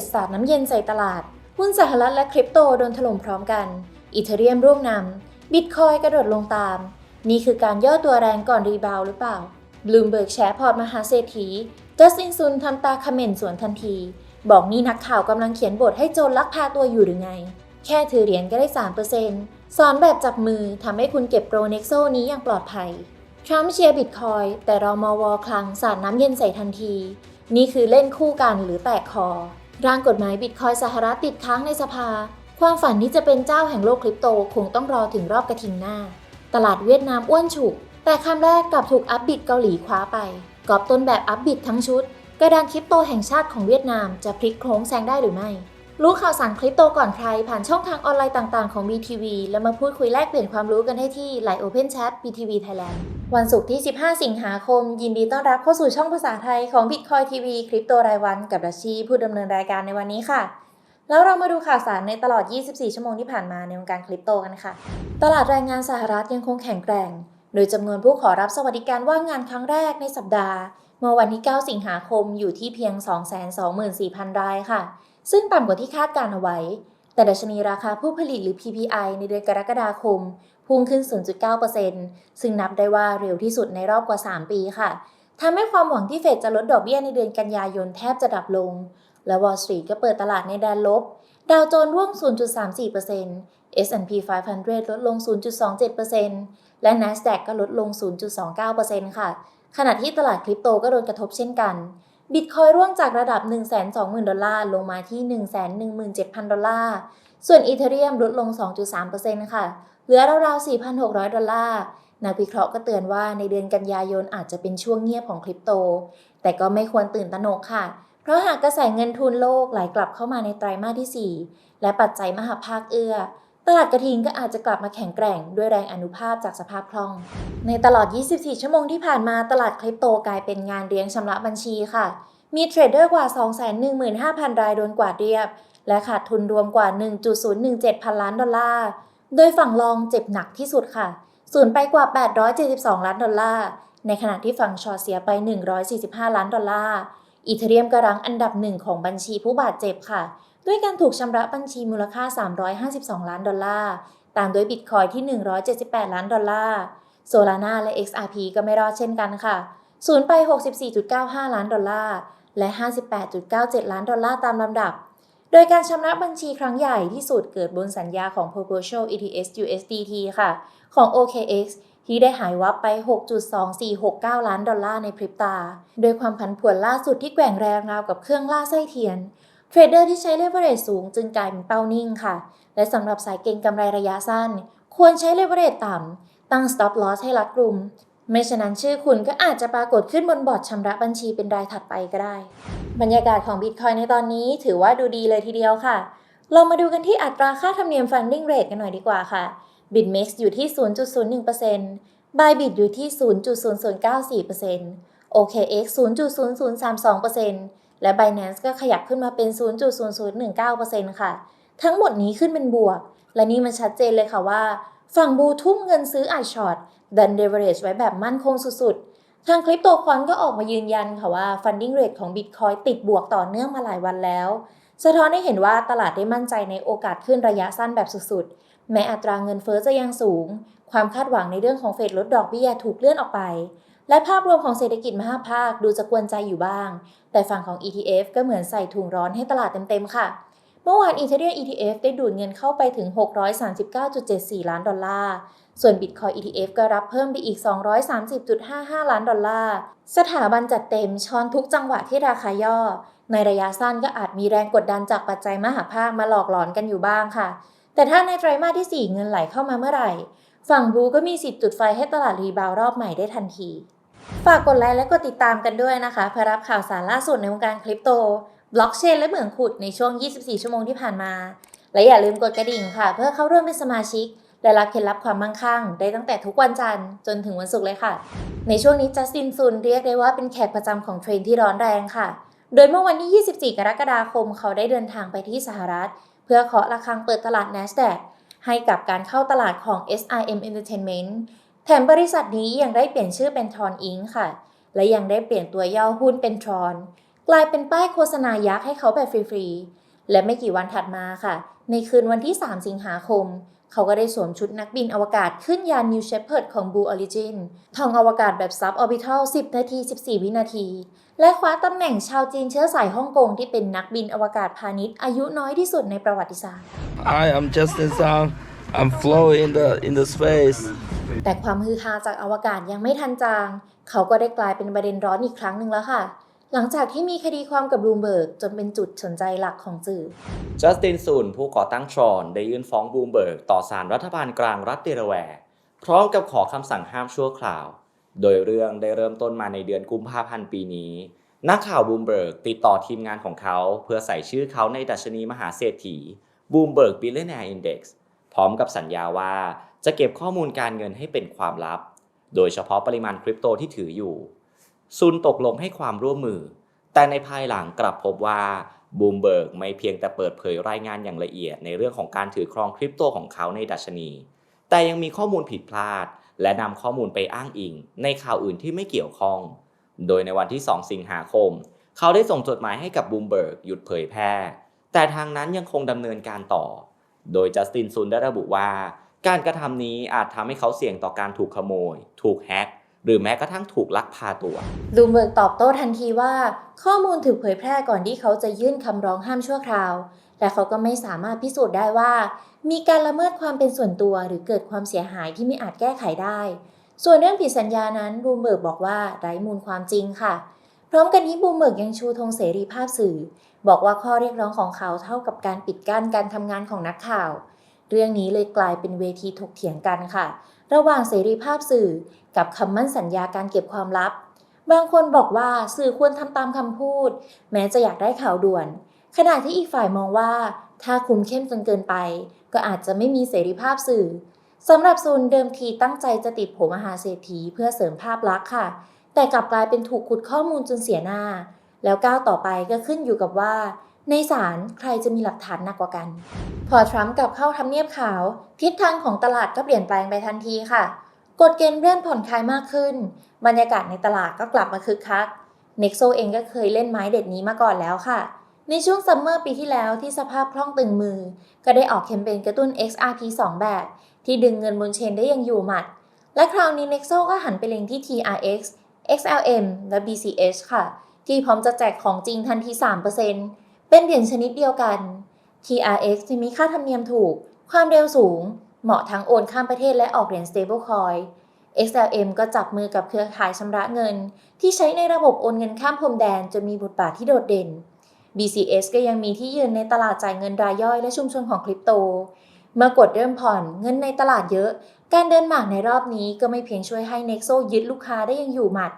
ดสาดน้ำเย็นใส่ตลาด หุ้นสหรัฐและคริปโตโดนถล่มพร้อมกัน อีเทเรียมร่วงนำบิตคอยกระโดดลงตาม นี่คือการย่อตัวแรงก่อนรีบาวหรือเปล่าบลูมเบิร์กแชร์พอร์ตมหาเศรษฐีจัสตินซุนทำตาคอมเมนต์สวนทันที บอกนี่นักข่าวกำลังเขียนบทให้โจรลักพาตัวอยู่หรือไง แค่ถือเหรียญก็ได้ 3%สอนแบบจับมือทำให้คุณเก็บโปรเน็กโซนี้อย่างปลอดภัยทรัมป์เชียร์บิตคอยแต่รอมอวคลังสาดน้ำเย็นใส่ทันที นี่คือเล่นคู่กันหรือแตกคอ ร่างกฎหมายบิตคอยสหรัฐติดค้างในสภา ความฝันนี้จะเป็นเจ้าแห่งโลกคริปโตคงต้องรอถึงรอบกระทิงหน้า ตลาดเวียดนามอ้วนฉุก แต่คำแรกกลับถูกอัพบิตเกาหลีคว้าไปกอบต้นแบบอัพบิตทั้งชุด กระดานคริปโตแห่งชาติของเวียดนามจะพลิกโค้งแซงได้หรือไม่ รู้ข่าวสารคริปโตก่อนใคร ผ่านช่องทางออนไลน์ต่าง ๆ ของ BTV แล้วมาพูดคุยแลกเปลี่ยนความรู้กันได้ที่ Line Open Chat BTV Thailand วันศุกร์ที่ 15 สิงหาคม ยินดีต้อนรับเข้าสู่ช่องภาษาไทยของ Bitcoin TV คริปโตรายวัน กับรัชชีผู้ดำเนินรายการในวันนี้ค่ะ แล้วเรามาดูข่าวสารในตลอด 24 ชั่วโมงที่ผ่านมาในวงการคริปโตกันค่ะ ตลาดแรงงานสหรัฐยังคงแข็งแกร่ง โดยจำนวนผู้ขอรับสวัสดิการว่างงานครั้งแรกในสัปดาห์ เมื่อวันที่ 9 สิงหาคมอยู่ที่เพียง 224,000 รายค่ะ ซึ่งต่ำกว่าที่คาดการเอาไว้ แต่ดัชนีราคาผู้ผลิตหรือ PPI ในเดือนกรกฎาคม พุ่งขึ้น 0.9%ซึ่งนับได้ว่าเร็วที่สุดในรอบกว่า 3 ปีค่ะทำให้ความหวังที่เฟดจะลดดอกเบี้ยในเดือนกันยายนแทบจะดับลง และ Wall Street ก็เปิดตลาดในแดนลบ ดาวโจนส์ร่วง 0.34% S&P 500 ลดลง 0.27%และ NASDAQ ก็ลดลง 0.29%ค่ะ ขณะที่ตลาดคริปโตก็โดนกระทบเช่นกัน บิตคอยร่วงจากระดับ 120,000 ดอลลาร์ ลงมาที่ 117,000 ดอลลาร์ ส่วนอีเธเรียมลดลง 2.3%ค่ะ เหลือราวๆ 4,600 ดอลลาร์ นักวิเคราะห์ก็เตือนว่าในเดือนกันยายนอาจจะเป็นช่วงเงียบของคริปโต แต่ก็ไม่ควรตื่นตระหนกค่ะ เพราะหากกระแสเงินทุนโลกไหลกลับเข้ามาในไตรมาสที่ 4 และปัจจัยมหาภาคเอื้อ ตลาดกระทิงก็อาจจะกลับมาแข็งแกร่งด้วยแรงอนุภาพจากสภาพคล่อง ในตลอด 24 ชั่วโมงที่ผ่านมาตลาดคริปโตกลายเป็นงานเลี้ยงชำระบัญชีค่ะ มีเทรดเดอร์กว่า 215,000 รายโดนกวาดเรียบ และขาดทุนรวมกว่า 1.017 พันล้านดอลลาร์ โดยฝั่งรองเจ็บหนักที่สุดค่ะ สูญไปกว่า 872 ล้านดอลลาร์ ในขณะที่ฝั่งชอเสียไป 145 ล้านดอลลาร์ อีเทเรียมกรั้งอันดับหนึ่งของบัญชีผู้บาดเจ็บค่ะ ด้วยการถูกชำระบัญชีมูลค่า 352 ล้านดอลลาร์ ตามด้วยบิตคอยที่ 178 ล้านดอลลาร์ โซลาร่าและ XRP ก็ไม่รอดเช่นกันค่ะ สูญไป 64.95 ล้านดอลลาร์ และ 58.97 ล้านดอลลาร์ตามลำดับ โดยการชำระบัญชีครั้งใหญ่ที่สุดเกิดบนสัญญาของ Perpetual ETS USDT ค่ะ ของ OKX ที่ได้หายวับไป 6.2469 ล้านดอลลาร์ในพริบตา โดยความผันผวนล่าสุดที่แกว่งแรงราวกับเครื่องล่าไส้เทียน เทรดเดอร์ที่ใช้เลเวอเรจสูงจึงกลายเป็นเป้านิ่งค่ะ และสำหรับสายเก็งกำไรระยะสั้น ควรใช้เลเวอเรจต่ำ ตั้ง stop loss ให้รัดกลุ่ม ไม่ฉะนั้นชื่อคุณก็อาจจะปรากฏขึ้นบนบอร์ดชำระบัญชีเป็นรายถัดไปก็ได้ บรรยากาศของ Bitcoin ในตอนนี้ถือว่าดูดีเลยทีเดียวค่ะ เรามาดูกันที่อัตราค่าธรรมเนียม funding rate กันหน่อยดีกว่าค่ะ BitMEX อยู่ที่ 0.01% Bybit อยู่ที่ 0.0094% OKX 0.0032% และ Binance ก็ขยับขึ้นมาเป็น 0.0019%ค่ะ ทั้งหมดนี้ขึ้นเป็นบวก และนี่มันชัดเจนเลยค่ะว่า ฝั่งบูทุ่มเงินซื้อไอช็อตดันเดเวอเรจไว้แบบมั่นคงสุดๆ ทางคริปโตคอนก็ออกมายืนยันค่ะว่า funding rate ของ Bitcoin ติดบวกต่อเนื่องมาหลายวันแล้ว สะท้อนให้เห็นว่าตลาดได้มั่นใจในโอกาสขึ้นระยะสั้นแบบสุดๆ แม้อัตราเงินเฟ้อจะยังสูง ความคาดหวังในเรื่องของเฟดลดดอกเบี้ยถูกเลื่อนออกไป และภาพรวมของเศรษฐกิจมหาภาคดูจะกวนใจอยู่บ้าง แต่ฝั่งของ ETF ก็เหมือนใส่ถุงร้อนให้ตลาดเต็มๆค่ะ เมื่อวาน Ethereum ETF ได้ดูดเงินเข้าไปถึง 639.74 ล้านดอลลาร์ ส่วน Bitcoin ETF ก็รับเพิ่มไปอีก 230.55 ล้านดอลลาร์ สถาบันจัดเต็มช้อนทุกจังหวะที่ราคาย่อ ในระยะสั้นก็อาจมีแรงกดดันจากปัจจัยมหาภาคมาหลอกหลอนกันอยู่บ้างค่ะ แต่ถ้าในไตรมาสที่ 4 เงินไหลเข้ามาเมื่อไหร่ ฝั่งบูก็มีสิทธิ์จุดไฟให้ตลาดรีบาวรอบใหม่ได้ทันที ฝากกดไลค์และกดติดตามกันด้วยนะคะ เพื่อรับข่าวสารล่าสุดในวงการคริปโต บล็อกเชน และเหมืองขุดในช่วง 24 ชั่วโมงที่ผ่านมา และอย่าลืมกดกระดิ่งค่ะ เพื่อเข้าร่วมเป็นสมาชิก และรับเคล็ดลับความมั่งคั่ง ได้ตั้งแต่ทุกวันจันทร์จนถึงวันศุกร์เลยค่ะ ในช่วงนี้จัสตินซุนเรียกได้ว่าเป็นแขกประจำของเทรนที่ร้อนแรงค่ะ โดยเมื่อวันที่ 24 กรกฎาคมเขาได้เดินทางไปที่สหรัฐ เพื่อเคาะระฆังเปิดตลาด NASDAQ ให้กับการเข้าตลาดของ SIM Entertainment แถมบริษัทนี้ยังได้เปลี่ยนชื่อเป็นทรอนอิงค่ะ และยังได้เปลี่ยนตัวย่อหุ้นเป็นทรอน กลายเป็นป้ายโฆษณายักษ์ให้เขาแบบฟรีๆ และไม่กี่วันถัดมาค่ะ ในคืนวันที่ 3 สิงหาคม เขาก็ได้สวมชุดนักบินอวกาศขึ้นยาน New Shepard ของ Blue Origin ท่องอวกาศแบบ Suborbital 10 นาที 14 วินาที และคว้าตำแหน่งชาวจีนเชื้อสายฮ่องกงที่เป็นนักบินอวกาศพาณิชย์อายุน้อยที่สุดในประวัติศาสตร์ Hi, I'm Justin Song. I'm floating in the in the space. แต่ความฮือฮาจากอวกาศยังไม่ทันจาง เขาก็ได้กลายเป็นประเด็นร้อนอีกครั้งหนึ่งแล้วค่ะ หลังจากที่มีคดีความกับบลูมเบิร์กจนเป็นจุดสนใจหลักของสื่อ จัสตินซุนผู้ก่อตั้งทรอน ได้ยื่นฟ้องบลูมเบิร์กต่อศาลรัฐบาลกลางรัฐเดลาแวร์ พร้อมกับขอคำสั่งห้ามชั่วคราว โดยเรื่องได้เริ่มต้นมาในเดือนกุมภาพันธ์ปีนี้ นักข่าวบลูมเบิร์กติดต่อทีมงานของเขา เพื่อใส่ชื่อเขาในดัชนีมหาเศรษฐีบลูมเบิร์กบิลเลนแนร์อินเด็กซ์พร้อมกับสัญญาว่าจะเก็บข้อมูลการเงินให้เป็นความลับ โดยเฉพาะปริมาณคริปโตที่ถืออยู่ ซุนตกลงให้ความร่วมมือ แต่ในภายหลังกลับพบว่าบูมเบิร์กไม่เพียงแต่เปิดเผยรายงานอย่างละเอียดในเรื่องของการถือครองคริปโตของเขาในดัชนี แต่ยังมีข้อมูลผิดพลาด และนำข้อมูลไปอ้างอิง ในข่าวอื่นที่ไม่เกี่ยวข้อง โดยในวันที่ 2 สิงหาคม เขาได้ส่งจดหมายให้กับบูมเบิร์กหยุดเผยแพร่ แต่ทางนั้นยังคงดำเนินการต่อ โดยจัสตินซุนได้ระบุว่า การกระทำนี้อาจทำให้เขาเสี่ยงต่อการถูกขโมย ถูกแฮ็ก หรือแม้กระทั่งถูกลักพาตัวบลูมเบิร์กตอบโต้ทันทีว่า ข้อมูลถูกเผยแพร่ก่อนที่เขาจะยื่นคำร้องห้ามชั่วคราว และเขาก็ไม่สามารถพิสูจน์ได้ว่า มีการละเมิดความเป็นส่วนตัวหรือเกิดความเสียหายที่ไม่อาจแก้ไขได้ ส่วนเรื่องผิดสัญญานั้นบูมเบิร์กบอกว่าไร้มูลความจริงค่ะ พร้อมกันนี้บูมเบิร์กยังชูธงเสรีภาพสื่อ บอกว่าข้อเรียกร้องของเขาเท่ากับการปิดกั้นการทำงานของนักข่าว เรื่องนี้เลยกลายเป็นเวทีถกเถียงกันค่ะ ระหว่างเสรีภาพสื่อกับคำมั่นสัญญาการเก็บความลับ บางคนบอกว่าสื่อควรทำตามคำพูด แม้จะอยากได้ข่าวด่วน ขณะที่อีกฝ่ายมองว่า ถ้าคุมเข้มจนเกินไป ก็อาจจะไม่มีเสรีภาพสื่อสำหรับซูนเดิมทีตั้งใจจะติดผมมหาเศรษฐีเพื่อเสริมภาพลักษณ์ค่ะ แต่กลับกลายเป็นถูกขุดข้อมูลจนเสียหน้า แล้วก้าวต่อไปก็ขึ้นอยู่กับว่า ในศาลใครจะมีหลักฐานหนักกว่ากัน พอทรัมป์กลับเข้าทำเนียบขาว ทิศทางของตลาดก็เปลี่ยนแปลงไปทันทีค่ะ กฎเกณฑ์เริ่มผ่อนคลายมากขึ้น บรรยากาศในตลาดก็กลับมาคึกคักเน็กโซเองก็เคยเล่นไม้เด็ดนี้มาก่อนแล้วค่ะ ในช่วงซัมเมอร์ปีที่แล้วที่สภาพคล่องตึงมือ ก็ได้ออกแคมเปญกระตุ้น XRP 2 แบบ ที่ดึงเงินบนเชนได้ยังอยู่หมัด และคราวนี้ Nexo ก็หันไปเล็งที่ TRX XLM และ BCH ค่ะ ที่พร้อมจะแจกของจริงทันที 3% เป็นเหรียญชนิดเดียวกัน TRX จะมีค่าธรรมเนียมถูก ความเร็วสูง เหมาะทั้งโอนข้ามประเทศและออกเหรียญ stablecoin XLM ก็จับมือกับเครือข่ายชำระเงิน ที่ใช้ในระบบโอนเงินข้ามพรมแดนจนมีบทบาทที่โดดเด่น BCS ก็ยังมีที่ยืนในตลาดจ่ายเงินรายย่อยและชุมชนของคริปโต เมื่อกดเริ่มผ่อนเงินในตลาดเยอะ การเดินหมากในรอบนี้ก็ไม่เพียงช่วยให้ Nexo ยึดลูกค้าได้ยังอยู่หมัด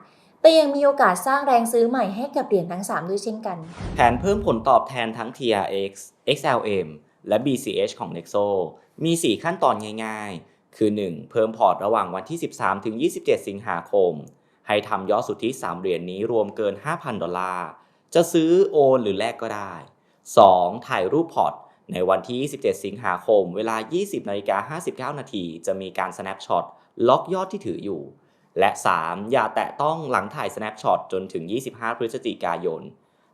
แต่ยังมีโอกาสสร้างแรงซื้อใหม่ให้กับเหรียญทั้ง 3 ด้วยเช่นกัน แผนเพิ่มผลตอบแทนทั้ง TRX, XLM และ BCH ของ Nexo มี 4 ขั้นตอนง่ายๆ คือ 1. เพิ่มพอร์ตระหว่างวันที่ 13 ถึง 27 สิงหาคม ให้ทำยอดสุทธิ 3 เหรียญนี้รวมเกิน 5,000 ดอลลาร์ จะซื้อโอนหรือแลกก็ได้ 2. ถ่ายรูปพอร์ตในวันที่ 27 สิงหาคม เวลา 20นาฬิกา59 นาที จะมีการ snapshot ล็อกยอดที่ถืออยู่ และ 3. อย่าแตะต้องหลังถ่าย snapshot จนถึง 25 พฤศจิกายน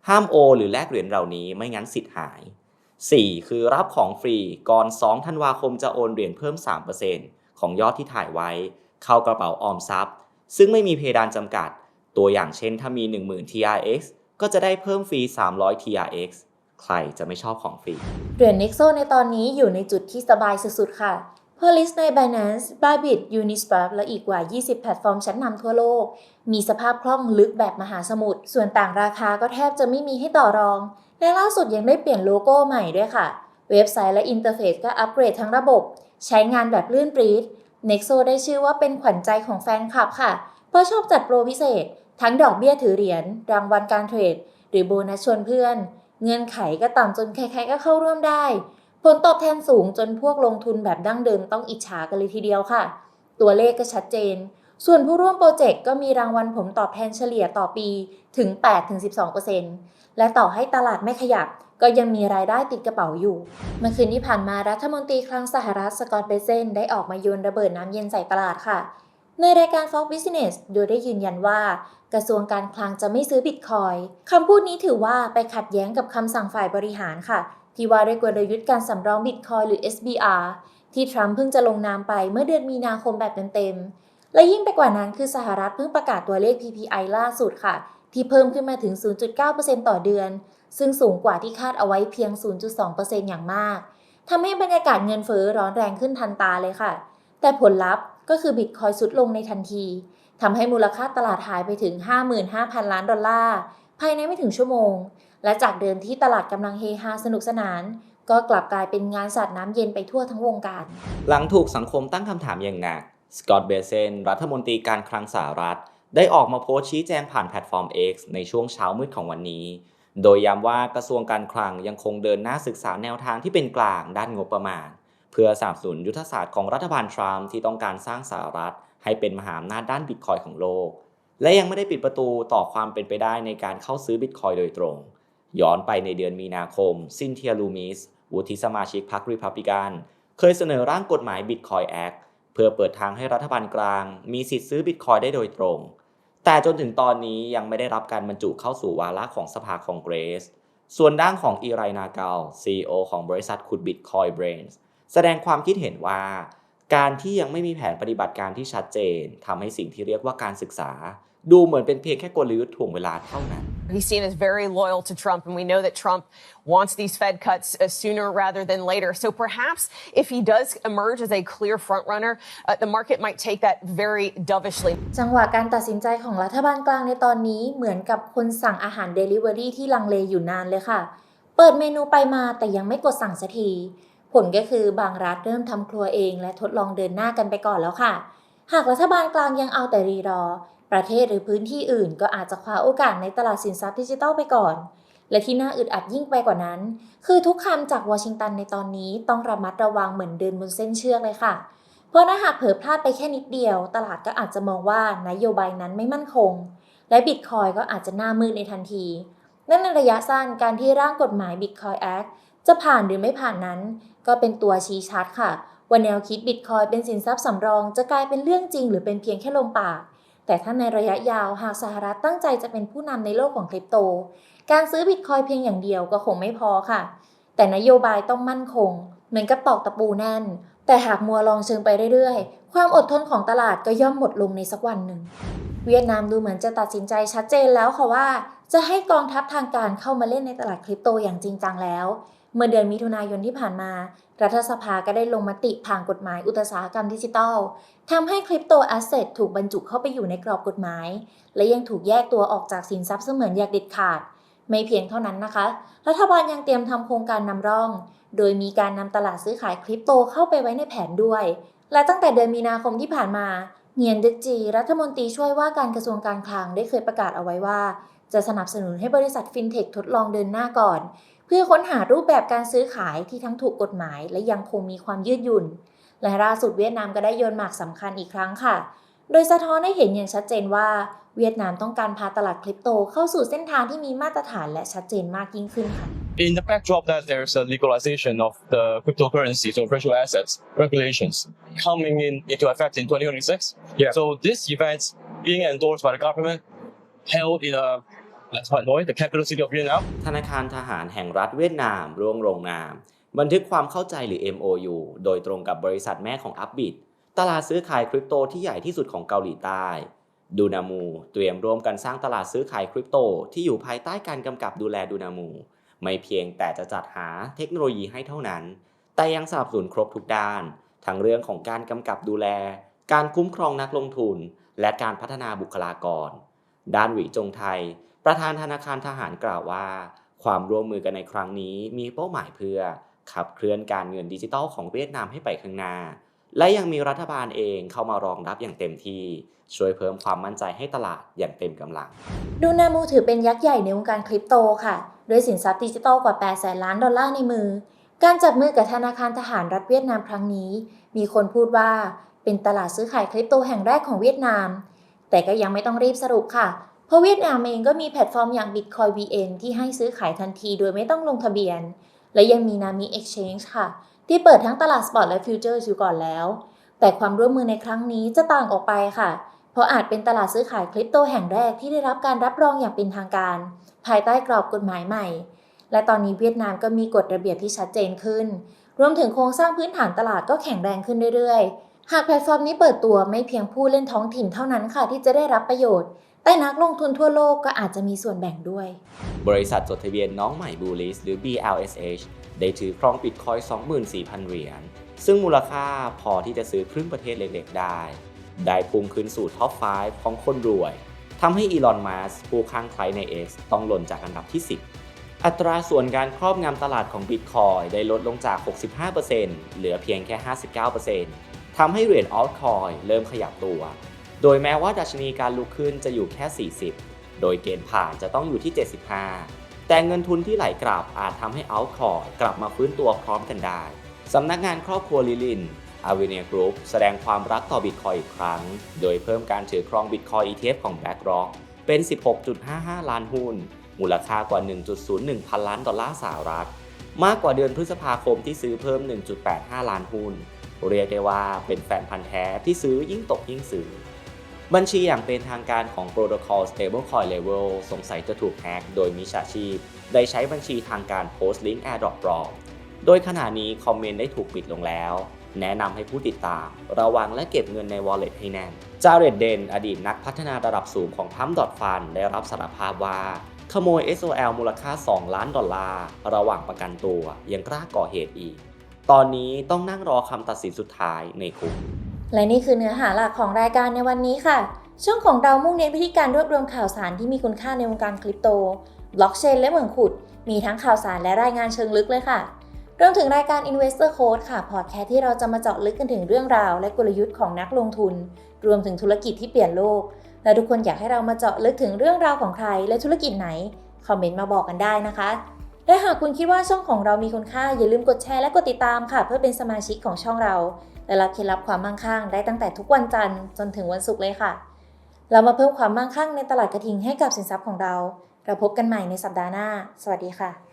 ห้ามโอนหรือแลกเหรียญเหล่านี้ไม่งั้นสิทธิ์หาย 4. คือรับของฟรีก่อน 2 ธันวาคมจะโอนเหรียญเพิ่ม 3%ของยอดที่ถ่ายไว้ เข้ากระเป๋าออมทรัพย์ ซึ่งไม่มีเพดานจำกัด ตัวอย่างเช่นถ้ามี 10,000 TRX ก็จะได้เพิ่มฟรี 300 TRX ใครจะไม่ชอบของฟรี เหรียญ Nexo ในตอนนี้อยู่ในจุดที่สบายสุดๆ ค่ะ เพอร์ลิสใน Binance, Bybit, Uniswap และอีกกว่า 20 แพลตฟอร์มชั้นนำทั่วโลก มีสภาพคล่องลึกแบบมหาสมุทร ส่วนต่างราคาก็แทบจะไม่มีให้ต่อรอง และล่าสุดยังได้เปลี่ยนโลโก้ใหม่ด้วยค่ะ เว็บไซต์และอินเทอร์เฟซก็อัปเกรดทั้งระบบ ใช้งานแบบลื่นปรีด Nexo ได้ชื่อว่าเป็นขวัญใจของแฟนคลับค่ะ เพราะชอบจัดโปรพิเศษ ทั้งดอกเบี้ยถือเหรียญ รางวัลการเทรด หรือโบนัสชวนเพื่อน เงื่อนไขก็ต่ำจนใครๆก็เข้าร่วมได้ ผลตอบแทนสูงจนพวกลงทุนแบบดั้งเดิมต้องอิจฉากันเลยทีเดียวค่ะ ตัวเลขก็ชัดเจน ส่วนผู้ร่วมโปรเจกต์ก็มีรางวัลผลตอบแทนเฉลี่ยต่อปีถึง 8-12%และต่อให้ตลาดไม่ขยับ ก็ยังมีรายได้ติดกระเป๋าอยู่ เมื่อคืนที่ผ่านมารัฐมนตรีคลังสหรัฐสกอตต์เบเซนได้ออกมาโยนระเบิดน้ำเย็นใส่ตลาดค่ะ ในรายการ Fox Business โดยได้ยืนยันว่ากระทรวงการคลังจะไม่ซื้อบิตคอยน์คำพูดนี้ถือว่าไปขัดแย้งกับคำสั่งฝ่ายบริหารค่ะ ที่ว่าด้วยกลยุทธ์การสำรองบิตคอยหรือ SBR ที่ทรัมป์เพิ่งจะลงนามไปเมื่อเดือนมีนาคมแบบเต็มๆ และยิ่งไปกว่านั้นคือสหรัฐเพิ่งประกาศตัวเลข PPI ล่าสุดค่ะ ที่เพิ่มขึ้นมาถึง 0.9%ต่อเดือน ซึ่งสูงกว่าที่คาดเอาไว้เพียง 0.2%อย่างมากทำให้บรรยากาศเงินเฟ้อร้อนแรงขึ้นทันตาเลยค่ะ แต่ผลลัพธ์ก็คือบิตคอยสุดลงในทันทีทำให้มูลค่าตลาดหายไปถึง 55,000 ล้านดอลลาร์ภายในไม่ถึงชั่วโมง และจากเดิมที่ตลาดกำลังเฮฮาสนุกสนาน ก็กลับกลายเป็นงานสัตว์น้ำเย็นไปทั่วทั้งวงการ หลังถูกสังคมตั้งคำถามอย่างหนัก สกอตเบเซน รัฐมนตรีการคลังสหรัฐ ได้ออกมาโพสต์ชี้แจงผ่านแพลตฟอร์ม X ในช่วงเช้ามืดของวันนี้ โดยย้ำว่ากระทรวงการคลังยังคงเดินหน้าศึกษาแนวทางที่เป็นกลางด้านงบประมาณ เพื่อสนับสนุนยุทธศาสตร์ของรัฐบาลทรัมป์ที่ต้องการสร้างสหรัฐ ให้เป็นมหาอำนาจด้านบิตคอยของโลก และยังไม่ได้ปิดประตูต่อความเป็นไปได้ในการเข้าซื้อบิตคอยโดยตรง ย้อนไปในเดือนมีนาคม ซินเทียลูมิสวุฒิสมาชิกพรรครีพับลิกัน เคยเสนอร่างกฎหมาย Bitcoin Act เพื่อเปิดทางให้รัฐบาลกลาง มีสิทธิ์ซื้อบิตคอยได้โดยตรง แต่จนถึงตอนนี้ยังไม่ได้รับการบรรจุเข้าสู่วาระของสภาคองเกรส ส่วนด้านของอีไรนาเกล CEO ของบริษัทขุด Bitcoin Brains แสดงความคิดเห็นว่าการที่ยังไม่มีแผนปฏิบัติการที่ชัดเจนทำให้สิ่งที่เรียกว่าการศึกษา ดูเหมือนเป็นเพียงแค่กลยุทธ์ถ่วงเวลาเท่านั้น He's seen as very loyal to Trump, and we know that Trump wants these Fed cuts uh, sooner rather than later. So perhaps if he does emerge as a clear frontrunner, uh, the market might take that very dovishly. จังหวะการตัดสินใจของรัฐบาลกลางในตอนนี้เหมือนกับคนสั่งอาหารเดลิเวอรี่ที่ลังเลอยู่นานเลยค่ะ เปิดเมนูไปมาแต่ยังไม่กดสั่งสักที ผลก็คือบางรัฐเริ่มทำครัวเองและทดลองเดินหน้ากันไปก่อนแล้วค่ะ หากรัฐบาลกลางยังเอาแต่รีรอ ประเทศหรือพื้นที่อื่น ก็อาจจะคว้าโอกาสในตลาดสินทรัพย์ดิจิทัลไปก่อน และที่น่าอึดอัดยิ่งไปกว่านั้น คือทุกคำจากวอชิงตันในตอนนี้ต้องระมัดระวังเหมือนเดินบนเส้นเชือกเลยค่ะ เพราะถ้าหากเผลอพลาดไปแค่นิดเดียว ตลาดก็อาจจะมองว่านโยบายนั้นไม่มั่นคง และบิตคอยก็อาจจะหน้ามืดในทันทีนั่นในระยะสั้นการที่ร่างกฎหมาย Bitcoin Act จะผ่านหรือไม่ผ่านนั้น ก็เป็นตัวชี้ชัดค่ะ ว่าแนวคิดบิตคอยเป็นสินทรัพย์สำรอง จะกลายเป็นเรื่องจริงหรือเป็นเพียงแค่ลมปาก แต่ถ้าในระยะยาวหากสหรัฐตั้งใจจะเป็นผู้นำในโลกของคริปโต การซื้อบิตคอยเพียงอย่างเดียวก็คงไม่พอค่ะ แต่นโยบายต้องมั่นคง เหมือนกับตอกตะปูแน่น แต่หากมัวลองเชิงไปเรื่อยๆ ความอดทนของตลาดก็ย่อมหมดลงในสักวันหนึ่ง เวียดนามดูเหมือนจะตัดสินใจชัดเจนแล้วค่ะว่า จะให้กองทัพทางการเข้ามาเล่นในตลาดคริปโตอย่างจริงจังแล้ว เมื่อเดือนมิถุนายนที่ผ่านมา รัฐสภาก็ได้ลงมติผ่านกฎหมายอุตสาหกรรมดิจิทัลทำให้คริปโตแอสเซทถูกบรรจุเข้าไปอยู่ในกรอบกฎหมาย และยังถูกแยกตัวออกจากสินทรัพย์เสมือนอย่างเด็ดขาด ไม่เพียงเท่านั้นนะคะ รัฐบาลยังเตรียมทำโครงการนำร่อง โดยมีการนำตลาดซื้อขายคริปโตเข้าไปไว้ในแผนด้วย และตั้งแต่เดือนมีนาคมที่ผ่านมาเงียนดึกจี รัฐมนตรีช่วยว่าการกระทรวงการคลังได้เคยประกาศเอาไว้ว่า จะสนับสนุนให้บริษัทฟินเทคทดลองเดินหน้าก่อน พื่อค้นหารูปแบบการซื้อขายที่ทั้งถูกกฎหมาย และยังคงมีความยืดหยุ่น และล่าสุดเวียดนามก็ได้โยนหมากสำคัญอีกครั้งค่ะ โดยสะท้อนให้เห็นอย่างชัดเจนว่า เวียดนามต้องการพาตลาดคริปโตเข้าสู่เส้นทางที่มีมาตรฐานและชัดเจนมากยิ่งขึ้นค่ะ in the backdrop that there's a legalization of the cryptocurrencies or virtual assets regulations coming in into effect in 2026. Yeah. So this event being endorsed by the government, held in a let's find Hanoi, the capital city of Vietnam. ธนาคารทหารแห่งรัฐเวียดนามร่วมลงนาม บันทึกความเข้าใจหรือ MOU โดยตรงกับบริษัทแม่ของ Upbit ตลาดซื้อขายคริปโตที่ใหญ่ที่สุดของเกาหลีใต้ ดูนามูเตรียมร่วมกันสร้างตลาดซื้อขายคริปโต ที่อยู่ภายใต้การกำกับดูแลดูนามู ไม่เพียงแต่จะจัดหาเทคโนโลยีให้เท่านั้น แต่ยังสนับสนุนครบทุกด้าน ทั้งเรื่องของการกำกับดูแล การคุ้มครองนักลงทุน และการพัฒนาบุคลากร ด้านหวีจงไทย ประธานธนาคารทหารกล่าวว่า ความร่วมมือกันในครั้งนี้มีเป้าหมายเพื่อ ขับเคลื่อนการเงินดิจิทัลของเวียดนามให้ไปข้างหน้า และยังมีรัฐบาลเองเข้ามารองรับอย่างเต็มที่ ช่วยเพิ่มความมั่นใจให้ตลาดอย่างเต็มกำลัง ดูนามูถือเป็นยักษ์ใหญ่ในวงการคริปโตค่ะ ด้วยสินทรัพย์ดิจิทัลกว่า 8 แสนล้านดอลลาร์ในมือ การจับมือกับธนาคารทหารรัฐเวียดนามครั้งนี้ มีคนพูดว่าเป็นตลาดซื้อขายคริปโตแห่งแรกของเวียดนาม แต่ก็ยังไม่ต้องรีบสรุปค่ะ เพราะเวียดนามเองก็มีแพลตฟอร์มอย่าง Bitcoin VN ที่ให้ซื้อขายทันทีโดยไม่ต้องลงทะเบียน และยังมี Nami Exchange ค่ะ ที่เปิดทั้งตลาดสปอร์ตและฟิวเจอร์อยู่ก่อนแล้ว แต่ความร่วมมือในครั้งนี้จะต่างออกไปค่ะ เพราะอาจเป็นตลาดซื้อขายคริปโตแห่งแรกที่ได้รับการรับรองอย่างเป็นทางการ ภายใต้กรอบกฎหมายใหม่ และตอนนี้เวียดนามก็มีกฎระเบียบที่ชัดเจนขึ้น รวมถึงโครงสร้างพื้นฐานตลาดก็แข็งแรงขึ้นเรื่อยๆ หากแพลตฟอร์มนี้เปิดตัวไม่เพียงผู้เล่นท้องถิ่นเท่านั้นค่ะที่จะได้รับประโยชน์ แต่นักลงทุนทั่วโลกก็อาจจะมีส่วนแบ่งด้วย บริษัทจดทะเบียนน้องใหม่บูลิสหรือ BLSH ได้ถือครองบิตคอย 24,000 เหรียญ ซึ่งมูลค่าพอที่จะซื้อครึ่งประเทศเล็กๆ ได้ ได้พุ่งขึ้นสู่ท็อป 5 ของคนรวยทำให้อีลอน มัสผู้ข้างใครใน X ต้องหล่นจากอันดับที่ 10 อัตราส่วนการครอบงำตลาดของบิตคอยได้ลดลงจาก 65%เหลือเพียงแค่ 59%ทำให้เหรียญออลคอยเริ่มขยับตัว โดยแม้ว่าดัชนีการลุกขึ้นจะอยู่แค่ 40 โดยเกณฑ์ผ่านจะต้องอยู่ที่ 75 แต่เงินทุนที่ไหลกลับอาจทำให้อัลคอยกลับมาฟื้นตัวพร้อมกันได้สำนักงานครอบครัวลิลินอาวิเนียกรุ๊ปแสดงความรักต่อบิตคอยอีกครั้ง โดยเพิ่มการถือครองบิตคอย ETF ของ BlackRock เป็น 16.55 ล้านหุ้น มูลค่ากว่า 1.01 พันล้านดอลลาร์สหรัฐ มากกว่าเดือนพฤษภาคมที่ซื้อเพิ่ม 1.85 ล้านหุ้น เรียกได้ว่าเป็นแฟนพันธ์แท้ที่ซื้อยิ่งตกยิ่งซื้อ บัญชีอย่างเป็นทางการของ Protocol Stablecoin Level สงสัยจะถูกแฮกโดยมิจฉาชีพ ได้ใช้บัญชีทางการโพสต์ลิงก์ AirDrop ปลอม โดยขณะนี้คอมเมนต์ได้ถูกปิดลงแล้ว แนะนำให้ผู้ติดตาม ระวังและเก็บเงินใน Wallet ให้แน่นจาเรดเดนอดีตนักพัฒนาระดับสูงของพัมดอทฟันได้รับสารภาพว่า ขโมย SOL มูลค่า 2 ล้านดอลลาร์ระหว่างประกันตัวยังกล้าก่อเหตุอีก ตอนนี้ต้องนั่งรอคำตัดสินสุดท้ายในคุก และนี่คือเนื้อหาหลักของรายการในวันนี้ค่ะ ช่องของเรามุ่งเน้นวิธีการรวบรวมข่าวสารที่มีคุณค่าในวงการคริปโต บล็อกเชนและเหมืองขุด มีทั้งข่าวสารและรายงานเชิงลึกเลยค่ะรวมถึงรายการ Investor Code ค่ะ พอดแคสต์ที่เราจะมาเจาะลึกกันถึงเรื่องราว และกลยุทธ์ของนักลงทุน รวมถึงธุรกิจที่เปลี่ยนโลก และทุกคนอยากให้เรามาเจาะลึกถึงเรื่องราวของใคร และธุรกิจไหน คอมเมนต์มาบอกกันได้นะคะ และหากคุณคิดว่าช่องของเรามีคุณค่าอย่าลืมกดแชร์และกดติดตามค่ะ เพื่อเป็นสมาชิกของช่องเรา และรับเคล็ดลับความมั่งคั่งได้ตั้งแต่ทุกวันจันทร์จนถึงวันศุกร์เลยค่ะ เรามาเพิ่มความมั่งคั่งในตลาดกระทิงให้กับสินทรัพย์ของเรา เราพบกันใหม่ในสัปดาห์หน้า สวัสดีค่ะ